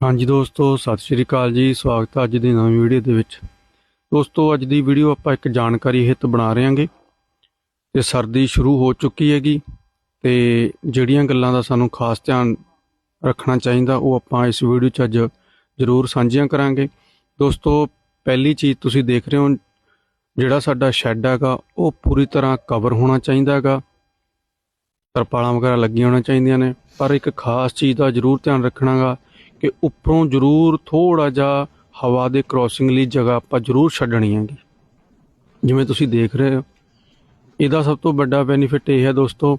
ਹਾਂਜੀ ਦੋਸਤੋ, ਸਤਿ ਸ਼੍ਰੀ ਅਕਾਲ ਜੀ। ਸਵਾਗਤ ਹੈ ਅੱਜ ਦੀ ਨਵੀਂ ਵੀਡੀਓ ਦੇ ਵਿੱਚ। ਦੋਸਤੋ, ਅੱਜ ਦੀ ਵੀਡੀਓ ਆਪਾਂ ਇੱਕ ਜਾਣਕਾਰੀ ਹਿੱਤ ਬਣਾ ਰਹੇ ਹਾਂਗੇ ਤੇ ਸਰਦੀ ਸ਼ੁਰੂ ਹੋ ਚੁੱਕੀ ਹੈਗੀ ਤੇ ਜਿਹੜੀਆਂ ਗੱਲਾਂ ਦਾ ਸਾਨੂੰ ਖਾਸ ਧਿਆਨ ਰੱਖਣਾ ਚਾਹੀਦਾ, ਉਹ ਆਪਾਂ ਇਸ ਵੀਡੀਓ 'ਚ ਅੱਜ ਜ਼ਰੂਰ ਸਾਂਝੀਆਂ ਕਰਾਂਗੇ। ਦੋਸਤੋ, ਪਹਿਲੀ ਚੀਜ਼ ਤੁਸੀਂ ਦੇਖ ਰਹੇ ਹੋ, ਜਿਹੜਾ ਸਾਡਾ ਸ਼ੈੱਡ ਹੈਗਾ, ਉਹ ਪੂਰੀ ਤਰ੍ਹਾਂ ਕਵਰ ਹੋਣਾ ਚਾਹੀਦਾ ਹੈਗਾ। ਤਰਪਾਲਾਂ ਵਗੈਰਾ ਲੱਗੀਆਂ ਹੋਣੀਆਂ ਚਾਹੀਦੀਆਂ ਨੇ। ਪਰ ਇੱਕ ਖਾਸ ਚੀਜ਼ ਦਾ ਜ਼ਰੂਰ ਧਿਆਨ ਰੱਖਣਾਗਾ ਕਿ ਉੱਪਰੋਂ ਜ਼ਰੂਰ ਥੋੜਾ ਜਿਹਾ ਹਵਾ ਦੇ ਕ੍ਰੋਸਿੰਗ ਲਈ ਜਗ੍ਹਾ ਆਪਾਂ ਜ਼ਰੂਰ ਛੱਡਣੀ ਹੈਗੀ। ਜਿਵੇਂ ਤੁਸੀਂ ਦੇਖ ਰਹੇ ਹੋ। ਇਹਦਾ ਸਭ ਤੋਂ ਵੱਡਾ ਬੈਨੀਫਿਟ ਇਹ ਹੈ ਦੋਸਤੋ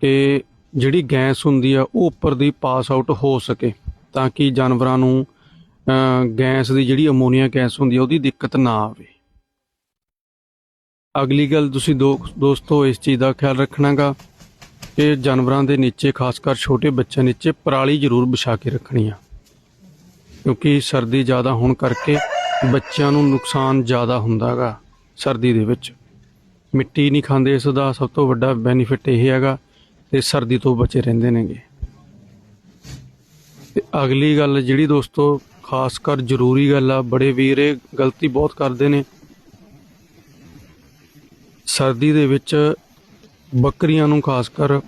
ਕਿ ਜਿਹੜੀ ਗੈਸ ਹੁੰਦੀ ਆ, ਉਹ ਉੱਪਰ ਦੀ ਪਾਸ ਆਊਟ ਹੋ ਸਕੇ ਤਾਂ ਕਿ ਜਾਨਵਰਾਂ ਨੂੰ ਗੈਸ ਦੀ ਜਿਹੜੀ ਅਮੋਨੀਆ ਗੈਸ ਹੁੰਦੀ ਆ, ਉਹਦੀ ਦਿੱਕਤ ਨਾ ਆਵੇ। ਅਗਲੀ ਗੱਲ ਤੁਸੀਂ ਦੋ ਦੋਸਤੋ ਇਸ ਚੀਜ਼ ਦਾ ਖਿਆਲ ਰੱਖਣਾਗਾ। ਇਹ ਜਾਨਵਰਾਂ ਦੇ ਨੀਚੇ, ਖਾਸ ਕਰ ਛੋਟੇ ਬੱਚਿਆਂ ਨੀਚੇ, ਪਰਾਲੀ ਜ਼ਰੂਰ ਵਿਛਾ ਕੇ ਰੱਖਣੀ ਆ। ਕਿਉਂਕਿ ਸਰਦੀ ਜ਼ਿਆਦਾ ਹੋਣ ਕਰਕੇ ਬੱਚਿਆਂ ਨੂੰ ਨੁਕਸਾਨ ਜ਼ਿਆਦਾ ਹੁੰਦਾਗਾ ਸਰਦੀ ਦੇ ਵਿੱਚ। ਮਿੱਟੀ ਨਹੀਂ ਖਾਂਦੇ, ਇਸ ਦਾ ਸਭ ਤੋਂ ਵੱਡਾ ਬੈਨੀਫਿਟ ਇਹ ਹੈਗਾ ਤੇ ਸਰਦੀ ਤੋਂ ਬਚੇ ਰਹਿੰਦੇ ਨੇਗੇ। ਤੇ ਅਗਲੀ ਗੱਲ ਜਿਹੜੀ ਦੋਸਤੋ, ਖਾਸ ਕਰ ਜ਼ਰੂਰੀ ਗੱਲ ਆ, ਬੜੇ ਵੀਰ ਇਹ ਗਲਤੀ ਬਹੁਤ ਕਰਦੇ ਨੇ। ਸਰਦੀ ਦੇ ਵਿੱਚ ਬੱਕਰੀਆਂ ਨੂੰ ਖਾਸ ਕਰ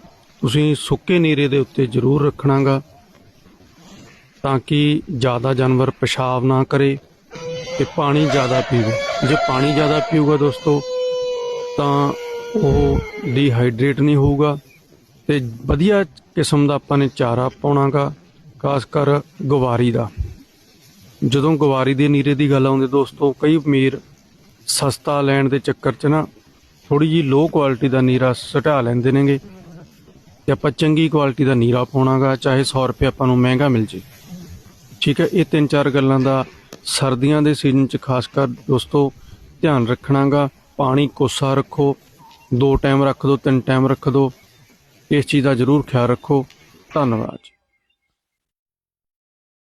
ਤੁਸੀਂ ਸੁੱਕੇ ਨੀਰੇ ਦੇ ਉੱਤੇ ਜ਼ਰੂਰ ਰੱਖਣਾਗਾ ਤਾਂ ਕਿ ਜ਼ਿਆਦਾ ਜਾਨਵਰ ਪਿਸ਼ਾਬ ਨਾ ਕਰੇ ਤੇ ਪਾਣੀ ਜ਼ਿਆਦਾ ਪੀਵੇ। ਜੇ ਪਾਣੀ ਜ਼ਿਆਦਾ ਪੀਊਗਾ ਦੋਸਤੋ, ਤਾਂ ਉਹ ਡੀਹਾਈਡਰੇਟ ਨਹੀਂ ਹੋਊਗਾ ਤੇ ਵਧੀਆ ਕਿਸਮ ਦਾ ਆਪਾਂ ਨੇ ਚਾਰਾ ਪਾਉਣਾਗਾ, ਖਾਸ ਕਰ ਗਵਾਰੀ ਦਾ। ਜਦੋਂ ਗਵਾਰੀ ਦੇ ਨੀਰੇ ਦੀ ਗੱਲ ਆਉਂਦੀ ਦੋਸਤੋ, ਕਈ ਅਮੀਰ ਸਸਤਾ ਲੈਣ ਦੇ ਚੱਕਰ 'ਚ ਨਾ ਥੋੜੀ ਜੀ ਲੋ ਕੁਆਲਿਟੀ ਦਾ ਨੀਰਾ ਸਟਾ ਲੈਂਦੇ ਨੇਗੇ ਤੇ ਆਪਾਂ ਚੰਗੀ ਕੁਆਲਿਟੀ ਦਾ ਨੀਰਾ ਪਾਉਣਾਗਾ, ਚਾਹੇ 100 ਰੁਪਏ ਆਪਾਂ ਨੂੰ ਮਹਿੰਗਾ ਮਿਲ ਜੇ। ਠੀਕ ਹੈ, ਇਹ ਤਿੰਨ ਚਾਰ ਗੱਲਾਂ ਦਾ ਸਰਦੀਆਂ ਦੇ ਸੀਜ਼ਨ 'ਚ ਖਾਸ ਕਰ ਦੋਸਤੋ ਧਿਆਨ ਰੱਖਣਾਗਾ, ਪਾਣੀ ਕੋਸਾ ਰੱਖੋ, ਦੋ ਟਾਈਮ ਰੱਖ ਦਿਓ ਤਿੰਨ ਟਾਈਮ ਰੱਖ ਦਿਓ ਇਸ ਚੀਜ਼ ਦਾ ਜ਼ਰੂਰ ਖਿਆਲ ਰੱਖੋ। ਧੰਨਵਾਦ